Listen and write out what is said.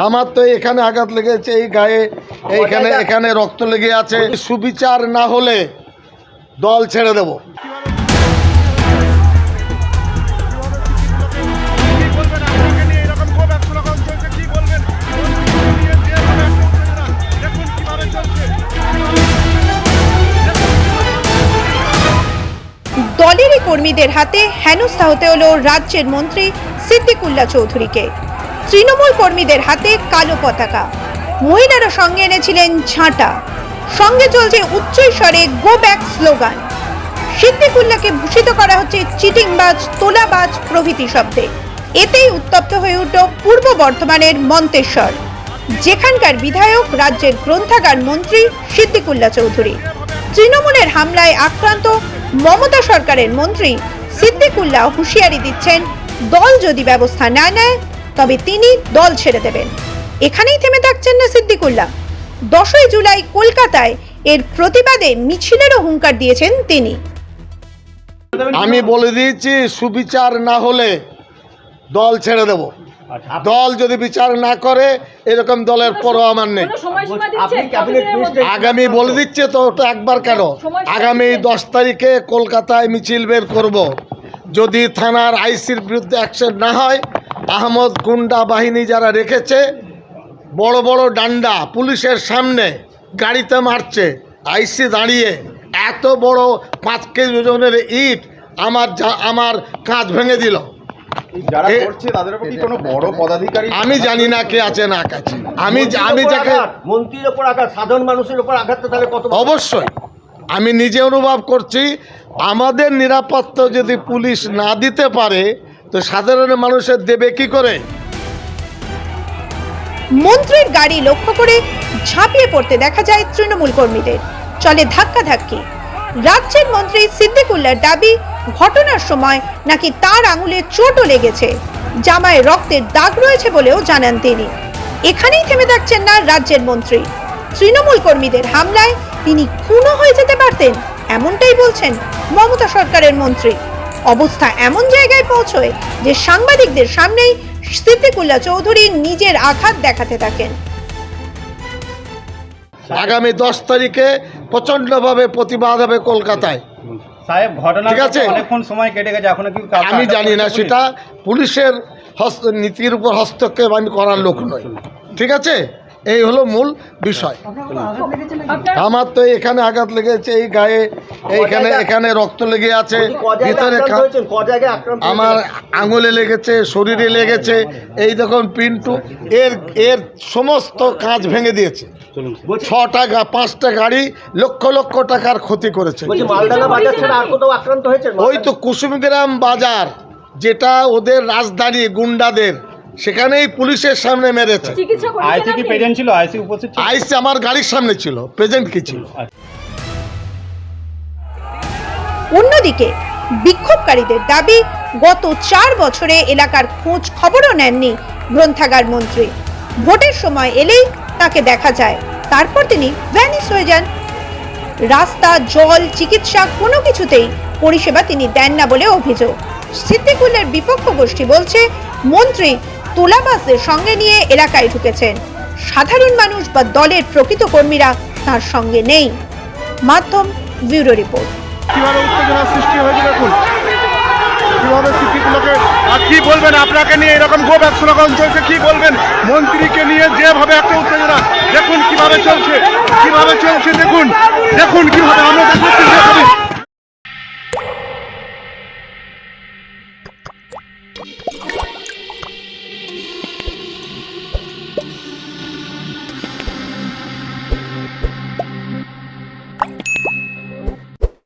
আমার তো এখানে আঘাত লেগেছে এই গায়ে এইখানে এখানে রক্ত লেগে আছে। সুবিচার না হলে দল ছেড়ে দেব। দলেরই কর্মীদের হাতে হেনস্থা হতে হলো রাজ্যের মন্ত্রী সিদ্দিকুল্লা চৌধুরীকে। তৃণমূল কর্মীদের হাতে কালো পতাকা। মহিলারা সঙ্গে এনেছিলেন ঝাঁটা। সঙ্গে চলছে উচ্চস্বরে গো ব্যাক স্লোগান সিদ্দিকুল্লাহকে ভূষিত করা হচ্ছে চিটিংবাজ, তোলাবাজ প্রভৃতি শব্দে। এতেই উত্তপ্ত হয়ে উঠল পূর্ব বর্ধমানের মন্তেশ্বর। যেখানকার বিধায়ক, রাজ্যের গ্রন্থাগার মন্ত্রী সিদ্দিকুল্লা চৌধুরী। তৃণমূলের হামলায় আক্রান্ত মমতা সরকারের মন্ত্রী সিদ্দিকুল্লাহ হুঁশিয়ারি দিচ্ছেন, দল যদি ব্যবস্থা না নেয় তবে তিনি দল ছেড়ে দেবেন। এখানেই থেমে থাকছেন না সিদ্দিকুল্লাহ। দশই জুলাই কলকাতায় এর প্রতিবাদে মিছিলেরও হুঙ্কার দিয়েছেন তিনি। আমি বলে দিয়েছি সুবিচার না হলে দল ছেড়ে দেব। দল যদি বিচার না করে এরকম দলের পরও আমার নেই। আগামী বলে দিচ্ছে তো ওটা একবার কেন? আগামী দশ তারিখে কলকাতায় মিছিল বের করব। যদি থানার আইসির বিরুদ্ধে অ্যাকশন না হয় আহমদ গুন্ডা বাহিনী যারা রেখেছে বড় বড় ডান্ডা পুলিশের সামনে গাড়িতে মারছে আইসি দাঁড়িয়ে এত বড় পাঁচ কেজি ওজনের ইট আমার যা- আমার কাঁচ ভেঙে দিল। আমি জানি না কে আছে না কাছে আমি আমি যাকে মন্ত্রীর ওপর আঘাত সাধারণ মানুষের ওপর আঘাতটা তাহলে কত অবশ্যই। আমি নিজে অনুভব করছি আমাদের নিরাপত্তা যদি পুলিশ না দিতে পারে তো সাধারণ মানুষের দেবে কি করে? মন্ত্রীর গাড়ি লক্ষ্য করে ঝাঁপিয়ে পড়তে দেখা যায় তৃণমূল কর্মীদের। চলে ধাক্কাধাক্কি রাজ্যের মন্ত্রী সিদ্দিকুল্লার দাবি, ঘটনার সময় নাকি তার আঙুলে চোটও লেগেছে। জামায় রক্তের দাগ রয়েছে বলেও জানান তিনি। এখানেই থেমে থাকছেন না রাজ্যের মন্ত্রী। তৃণমূল কর্মীদের হামলায় তিনি খুনও হয়ে যেতে পারতেন, এমনটাই বলছেন মমতা সরকারের মন্ত্রী। অবস্থা এমন জায়গায় পৌঁছয় যে সাংবাদিকদের সামনেই সিদ্দিকুল্লাহ চৌধুরী নিজের আঘাত দেখাতে থাকেন। আগামী দশ তারিখে প্রচণ্ডভাবে প্রতিবাদ হবে কলকাতায়। সাহেব ঘটনা ঠিক আছে। অনেকক্ষণ সময় কেটে গেছে এখনও কি আমি জানি না সেটা পুলিশের হস্ত নীতির উপর হস্তক্ষেপ আমি করার লোক নই। ঠিক আছে? এই হলো মূল বিষয়। আমার তো এখানে আঘাত লেগেছে এই গায়ে এইখানে এখানে রক্ত লেগে আছে ভিতরে আমার আঙুলে লেগেছে শরীরে লেগেছে এই দেখুন পিন্টু এর এর সমস্ত কাঁচ ভেঙে দিয়েছে। ছটা পাঁচটা গাড়ি লক্ষ লক্ষ টাকার ক্ষতি করেছে। ওই তো কুসুমগ্রাম বাজার যেটা ওদের রাজধানী গুন্ডাদের। সেখানেই পুলিশের সামনে মেরেছে। আইসি কি প্রেজেন্ট ছিল? আইসি উপস্থিত ছিল? আইসি আমার গাড়ির সামনে ছিল। প্রেজেন্ট কি ছিল? অন্যদিকে বিক্ষোভকারীদের দাবি গত চার বছরে এলাকার খোঁজ খবরও নেননি গ্রন্থাগার মন্ত্রী। ভোটের সময় এলেই তাকে দেখা যায়। তারপর তিনি ভ্যানিস হয়ে যান। রাস্তা জল চিকিৎসা কোনো কিছুতেই পরিষেবা তিনি দেন না বলে অভিযোগ। সিদ্দিকুলের বিপক্ষ গোষ্ঠী বলছে মন্ত্রী তোলাবাসদের সঙ্গে নিয়ে এলাকায় ঢুকেছেন। সাধারণ মানুষ বা দলের প্রকৃত কর্মীরা তার সঙ্গে নেই। মাধ্যম ব্যুরো রিপোর্ট। কীভাবে উত্তেজনা সৃষ্টি হয়েছে দেখুন। কীভাবে আর কি বলবেন আপনাকে নিয়ে? এরকম এক স্লোগান চলছে কি বলবেন? মন্ত্রীকে নিয়ে যেভাবে একটা উত্তেজনা। দেখুন কীভাবে চলছে। কীভাবে চলছে দেখুন। দেখুন কীভাবে আমরা